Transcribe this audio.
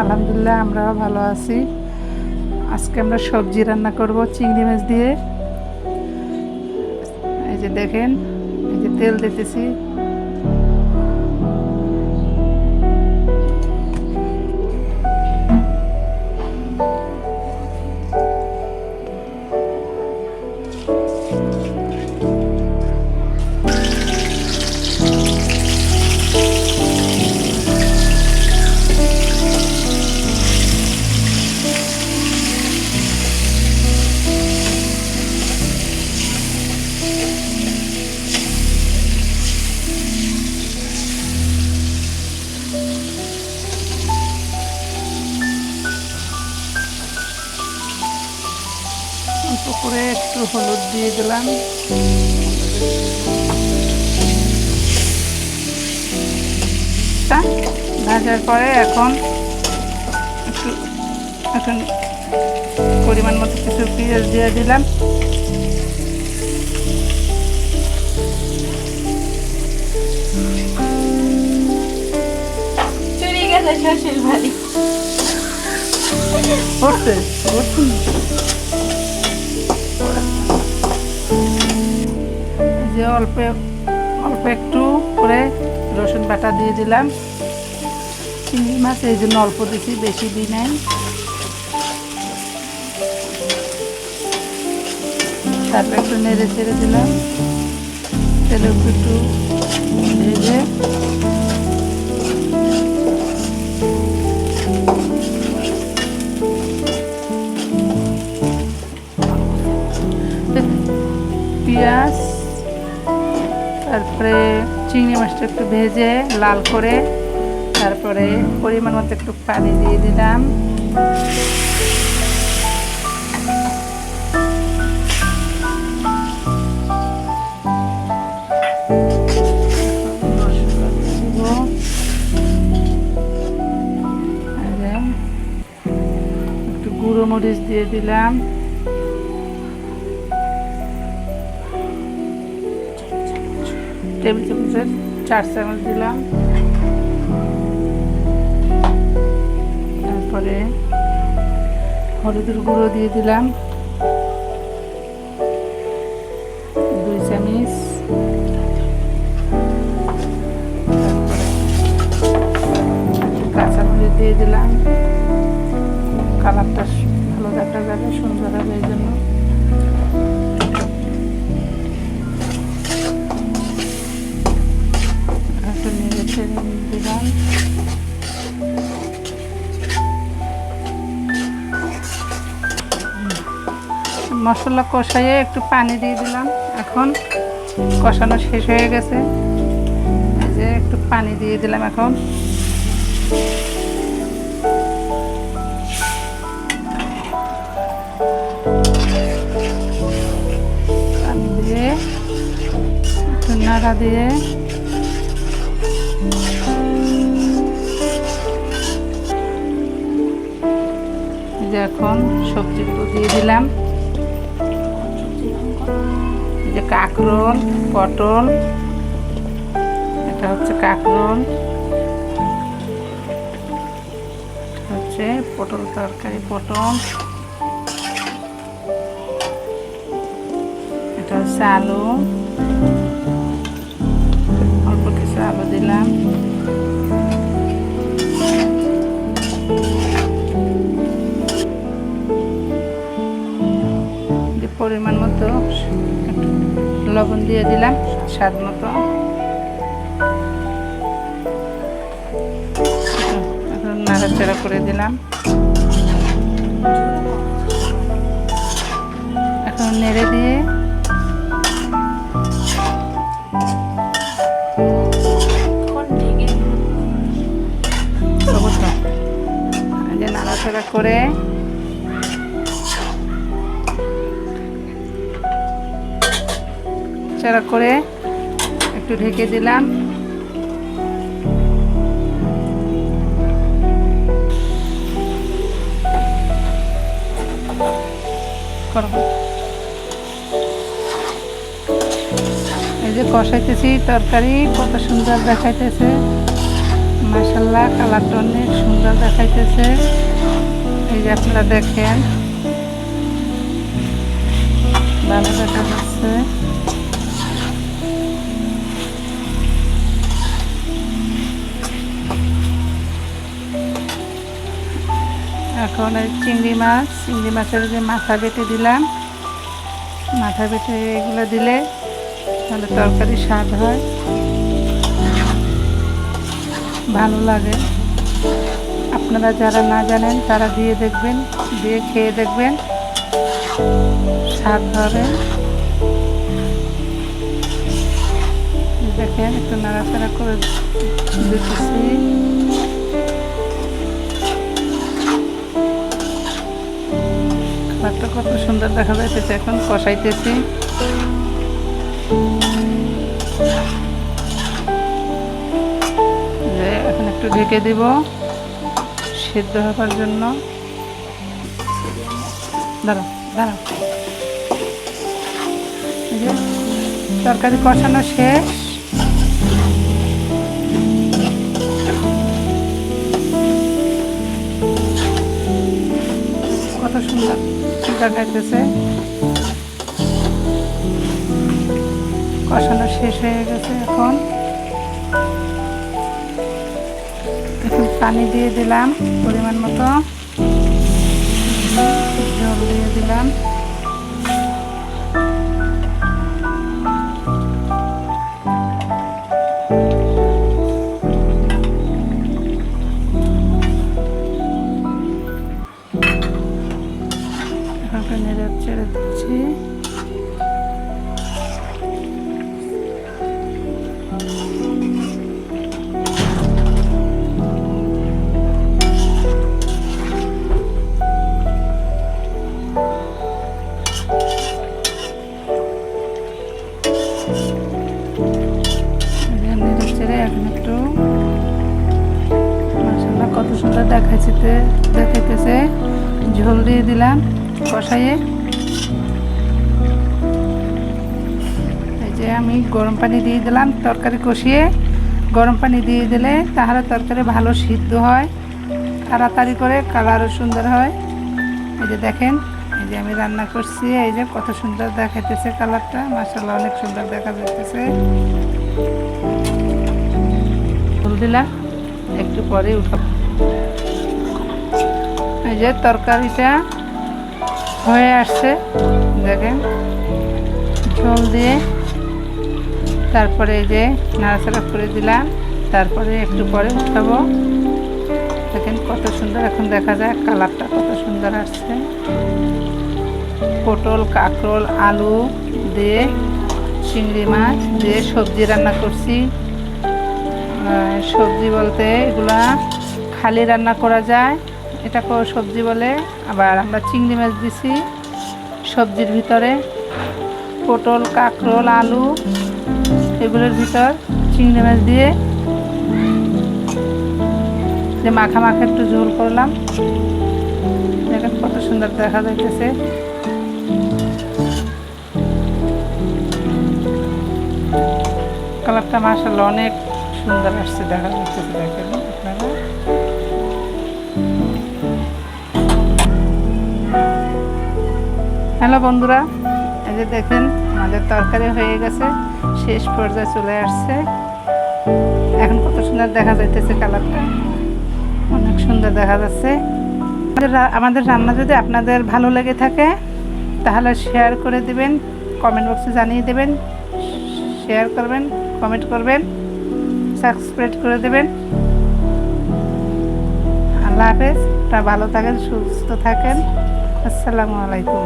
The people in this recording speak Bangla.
আলহামদুলিল্লাহ, আমরাও ভালো আছি। আজকে আমরা সবজি রান্না করব চিংড়ি মাছ দিয়ে। এই যে দেখেন, এই যে তেল দিতেছি। দিয়ে দিলাম ভাজার পরে এখন একটু এখন পরিমাণ মতো কিছু পেঁয়াজ দিয়ে দিলাম। চুরি গেছে শ্বশুর বাড়ি পড়ছে পড়ছে না। এই যে অল্প অল্প একটু করে রসুন বাটা দিয়ে দিলাম চিংড়ি মাছ এই জন্য অল্প দিছি, বেশি দিই নাই তারপর একটু নেড়ে চেড়ে দিলাম তেলে একটু ভেজে তারপরে চিংড়ি মাছটা একটু ভেজে লাল করে তারপরে পরিমাণ মতো একটু পানি দিয়ে দিলাম। একটু গুঁড়ো মরিচ দিয়ে দিলাম। টেবিল চামচের চার চামচ দিলাম। তারপরে হলুদের গুঁড়ো দিয়ে দিলাম। দুই চামচ। কাঁচামরিচ দিয়ে দিলাম। কালারটা ভালো দেখা যাবে, সুন্দর হবে এই জন্য। মশলা কষাইয়ে একটু পানি দিয়ে দিলাম। এখন কষানো শেষ হয়ে গেছে। যে একটু পানি দিয়ে দিলাম এখন। পানি দিয়ে একটু নাড়া দিয়ে যে এখন সবজিগুলো দিয়ে দিলাম। যে কাঁকরোল, পটল, এটা হচ্ছে কাঁকরোল। হচ্ছে পটল তরকারি, পটল। এটা হচ্ছে আলু। অল্প কিছু আলু দিলাম। পরিমাণ মতো লবণ দিয়ে দিলাম, স্বাদ মতো। এখন নাড়াচাড়া করে দিলাম। এখন নেড়ে দিয়ে নাড়াচাড়া করে চাড়া করে একটু ঢেকে দিলাম। এই যে কষাইতেছি তরকারি, কত সুন্দর দেখাইতেছে। মাসাল্লাহ কালারটা অনেক সুন্দর দেখাইতেছে। এই যে আপনারা দেখেন। ভালো দেখা যাচ্ছে। এখন এই চিংড়ি মাছ, চিংড়ি মাছের যে মাথা বেটে দিলাম, মাথা বেটে এগুলো দিলে তাহলে তরকারি স্বাদ হয়। ভালো লাগে। আপনারা যারা না জানেন, তারা দিয়ে দেখবেন, দিয়ে খেয়ে দেখবেন। স্বাদ হবে। দেখেন, একটু নাড়াচাড়া করে দিতেছি। খাবারটা কত সুন্দর দেখা যাইতেছে, এখন কষাইতেছি। যে এখন একটু ঢেকে দিব, সিদ্ধ হবার জন্য। দাঁড়াও দাঁড়াও। তরকারি কষানো শেষ। কত সুন্দর। দেখাইতেছে কষানো শেষ হয়ে গেছে এখন। এখন পানি দিয়ে দিলাম, পরিমাণ মতো। জল দিয়ে দিলাম। দিলাম কষাইয়ে। এই যে আমি গরম পানি দিয়ে দিলাম তরকারি কষিয়ে। গরম পানি দিয়ে দিলে তাহলে তরকারি ভালো সিদ্ধ হয়, তাড়াতাড়ি করে কালারও সুন্দর হয়। এই যে দেখেন, এই যে আমি রান্না করছি, এই যে কত সুন্দর দেখাইতেছে কালারটা মাসাল্লাহ অনেক সুন্দর দেখা যাইতেছে। দিলাম, একটু পরে উঠাবো। এই যে তরকারিটা হয়ে আসছে। দেখেন, ঝোল দিয়ে তারপরে এই যে নাড়াচাড়া করে দিলাম। তারপরে একটু পরে উঠাবো। দেখেন কত সুন্দর, এখন দেখা যায় কালারটা কত সুন্দর আসছে। পটল, কাঁকরোল, আলু দিয়ে চিংড়ি মাছ দিয়ে সবজি রান্না করছি। সবজি বলতে এগুলা খালি রান্না করা যায়। এটাকেও সবজি বলে। আবার আমরা চিংড়ি মাছ দিছি সবজির ভিতরে। পটল, কাঁকরোল, আলু এগুলোর ভিতর চিংড়ি মাছ দিয়ে যে মাখা মাখা একটু ঝোল করলাম। দেখেন কত সুন্দর দেখা যাইতেছে। কালারটা মাসাল্লাহ অনেক সুন্দর আসছে, দেখা যাচ্ছে দেখেন। হ্যালো বন্ধুরা, এই যে দেখেন আমাদের তরকারি হয়ে গেছে, শেষ পর্যায়ে চলে আসছে। এখন কত সুন্দর দেখা যাইতেছে কালারটা। অনেক সুন্দর দেখা যাচ্ছে। আমাদের আমাদের রান্না যদি আপনাদের ভালো লেগে থাকে, তাহলে শেয়ার করে দিবেন কমেন্ট বক্সে জানিয়ে দেবেন শেয়ার করবেন কমেন্ট করবেন সাবস্ক্রাইব করে দেবেন। আল্লাহ হাফেজ ভালো থাকেন, সুস্থ থাকেন। আসসালামু আলাইকুম।